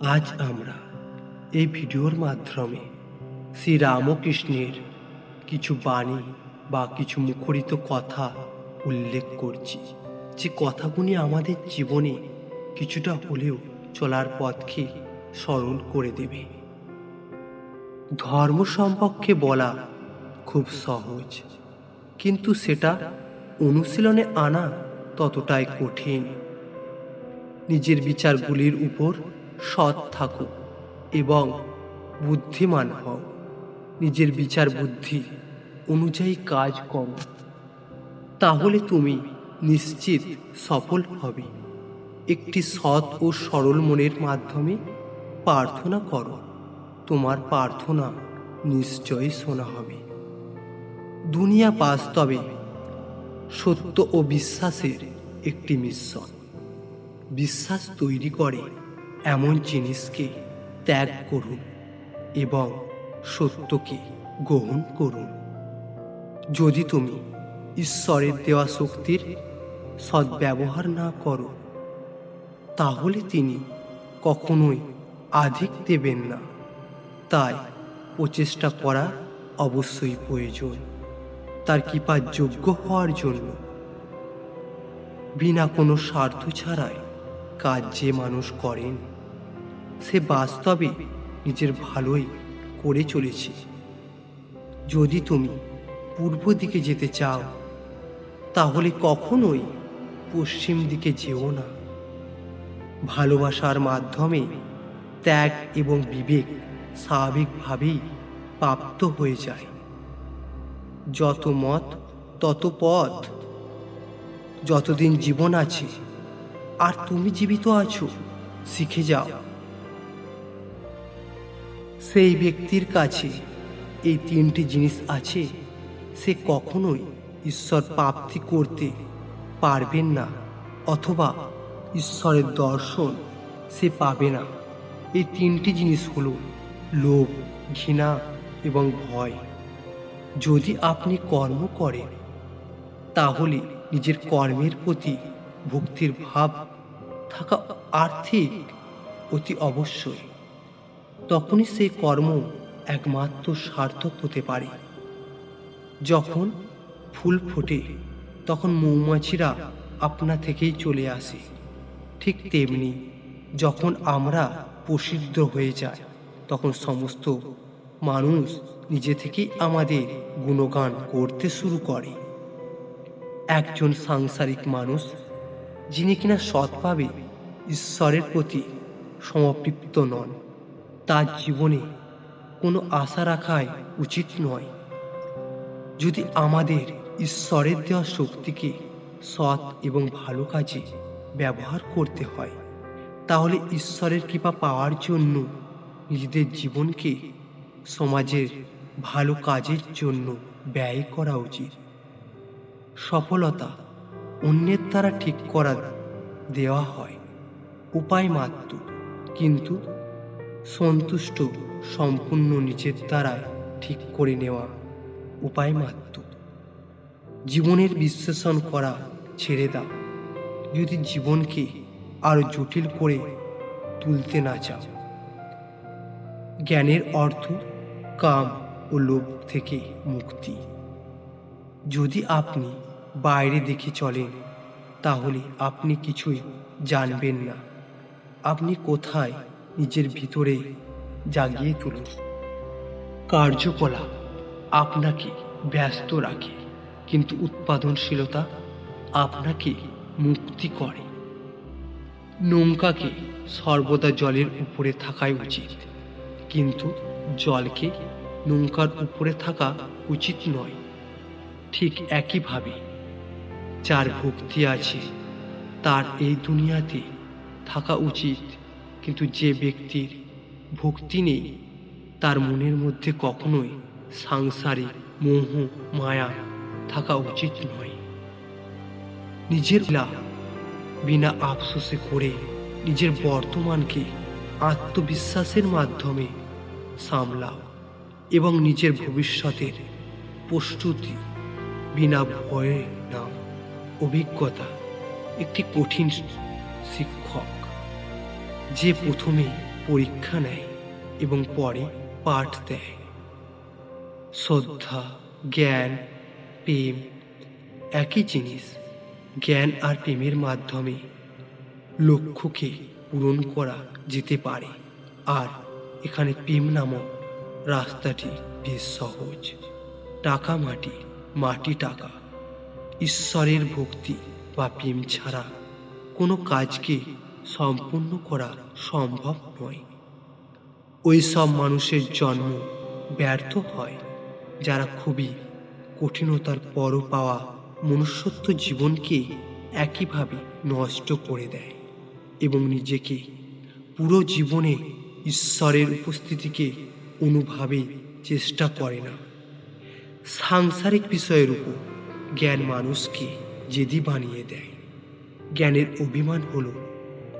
আজ আমরা এই ভিডিওর মাধ্যমে শ্রী রামকৃষ্ণের কিছু বাণী বা কিছু মুখরিত কথা উল্লেখ করছি। যে কথাগুলি আমাদের জীবনে কিছুটা হলেও চলার পথকে সরল করে দেবে। ধর্ম সম্পর্কে বলা খুব সহজ, কিন্তু সেটা অনুশীলনে আনা ততটাই কঠিন। নিজের বিচারগুলির উপর সৎ থাকো এবং বুদ্ধিমান হও। নিজের বিচার বুদ্ধি অনুযায়ী কাজ করো। তাহলে তুমি নিশ্চিত সফল হবে। একটি সৎ ও সরল মনের মাধ্যমে প্রার্থনা করো। তোমার প্রার্থনা নিশ্চয়ই শোনা হবে। দুনিয়া বাস্তবে সত্য ও বিশ্বাসের একটি মিশ্রণ। বিশ্বাস তৈরি করে এমন জিনিসকে ত্যাগ করুন এবং সত্যকে গ্রহণ করুন। যদি তুমি ঈশ্বরের দেওয়া শক্তির সদ্ব্যবহার না করো, তাহলে তিনি কখনোই আধিক দেবেন না। তাই প্রচেষ্টা করা অবশ্যই প্রয়োজন। তার কৃপার যোগ্য হওয়ার জন্য। বিনা কোনো স্বার্থ ছাড়াই কাজ যে মানুষ করেন, সে বাস্তবে নিজের ভালোই করে চলেছে। যদি তুমি পূর্ব দিকে যেতে চাও, তাহলে কখনোই পশ্চিম দিকে যেও না। ভালোবাসার মাধ্যমে ত্যাগ এবং বিবেক স্বাভাবিকভাবেই প্রাপ্ত হয়ে যায়। যত মত, তত পথ, যতদিন জীবন আছে আর তুমি জীবিত আছো, শিখে যাও। সেই ব্যক্তির কাছে এই তিনটি জিনিস আছে, সে কখনোই ঈশ্বর প্রাপ্তি করতে পারবেন না, অথবা ঈশ্বরের দর্শন সে পাবে না। এই তিনটি জিনিস হলো লোভ, ঘৃণা এবং ভয়। যদি আপনি কর্ম করেন, তাহলে নিজের কর্মের প্রতি ভক্তির ভাব থাকা আর্থিক অতি অবশ্যই। তখনই সেই কর্ম একমাত্র সার্থক হতে পারে। যখন ফুল ফোটে, তখন মৌমাছিরা আপনা থেকেই চলে আসে। ঠিক তেমনি যখন আমরা প্রসিদ্ধ হয়ে যাই, তখন সমস্ত মানুষ নিজে থেকেই আমাদের গুণগান করতে শুরু করে। একজন সাংসারিক মানুষ যিনি কিনা সৎভাবে ঈশ্বরের প্রতি সমপৃপ্ত নন, তার জীবনে কোনো আশা রাখাই উচিত নয়। যদি আমাদের ঈশ্বরের দেওয়া শক্তিকে সৎ এবং ভালো কাজে ব্যবহার করতে হয়, তাহলে ঈশ্বরের কৃপা পাওয়ার জন্য নিজেদের জীবনকে সমাজের ভালো কাজের জন্য ব্যয় করা উচিত। সফলতা অন্যের দ্বারা ঠিক করা দেওয়া হয়। উপায় মাত্র। কিন্তু সন্তুষ্ট সম্পূর্ণ নিজের দ্বারায় ঠিক করে নেওয়া উপায় মাত্র। জীবনের বিশ্লেষণ করা ছেড়ে দাও। যদি জীবনকে আরও জটিল করে তুলতে না চাও। জ্ঞানের অর্থ কাম ও লোভ থেকে মুক্তি। যদি আপনি বাইরে দেখে চলেন, তাহলে আপনি কিছুই জানবেন না। আপনি কোথায় নিজের ভিতরে জাগিয়ে তুলুন। কার্যকলাপ আপনাকে ব্যস্ত রাখে, কিন্তু উৎপাদনশীলতা আপনাকে মুক্তি করে। নৌকাকে সর্বদা জলের উপরে থাকাই উচিত, কিন্তু জলকে নৌকার উপরে থাকা উচিত নয়। ঠিক একইভাবে যার ভক্তি আছে, তার এই দুনিয়াতে থাকা উচিত। কিন্তু যে ব্যক্তির ভক্তি নেই, তার মনের মধ্যে কখনোই সাংসারিক মোহ, মায়া থাকা উচিত নয়। নিজের লাভ বিনা আফসোসে করে নিজের বর্তমানকে আত্মবিশ্বাসের মাধ্যমে সামলাও এবং নিজের ভবিষ্যতের প্রস্তুতি বিনা ভয়ে নাও। অভিজ্ঞতা, একটি কঠিন শিক্ষক, যে প্রথমে পরীক্ষা নেয় এবং পরে পাঠ দেয়। শ্রদ্ধা, জ্ঞান, প্রেম, একই জিনিস, জ্ঞান আর প্রেমের মাধ্যমে লক্ষ্যকে পূরণ করা যেতে পারে। আর এখানে প্রেম নামক রাস্তাটি বেশ সহজ। টাকা মাটি মাটি টাকা। ঈশ্বরের ভক্তি বা প্রেম ছাড়া কোনো কাজকে সম্পূর্ণ করা সম্ভব নয়। ওই সব মানুষের জন্ম ব্যর্থ হয় যারা খুবই কঠিনতার পরও পাওয়া মনুষ্যত্ব জীবনকে একইভাবে নষ্ট করে দেয় এবং নিজেকে পুরো জীবনে ঈশ্বরের উপস্থিতিকে অনুভাবে চেষ্টা করে না। সাংসারিক বিষয়ের উপর জ্ঞান মানুষকে জেদি বানিয়ে দেয়। জ্ঞানের অভিমান হল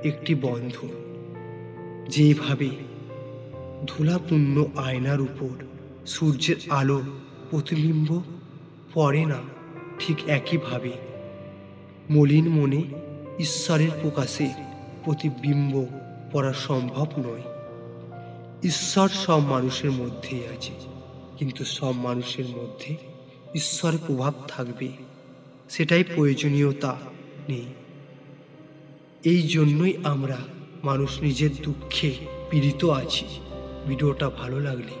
একটি বন্ধন, যেভাবে ধুলাপূর্ণ আয়নার উপর সূর্যের আলো প্রতিবিম্ব পড়ে না ঠিক একইভাবে মলিন মনে ঈশ্বরের প্রকাশে প্রতিবিম্ব পড়া সম্ভব নয়। ঈশ্বর সব মানুষের মধ্যেই আছে, কিন্তু সব মানুষের মধ্যে ঈশ্বরের প্রভাব থাকবে, সেটাই প্রয়োজনীয়তা নেই। এই জন্যই আমরা মানুষ নিজের দুঃখে পীড়িত আছি। ভিডিওটা ভালো লাগলে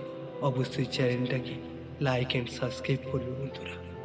অবশ্যই চ্যানেলটাকে লাইক অ্যান্ড সাবস্ক্রাইব করবে বন্ধুরা।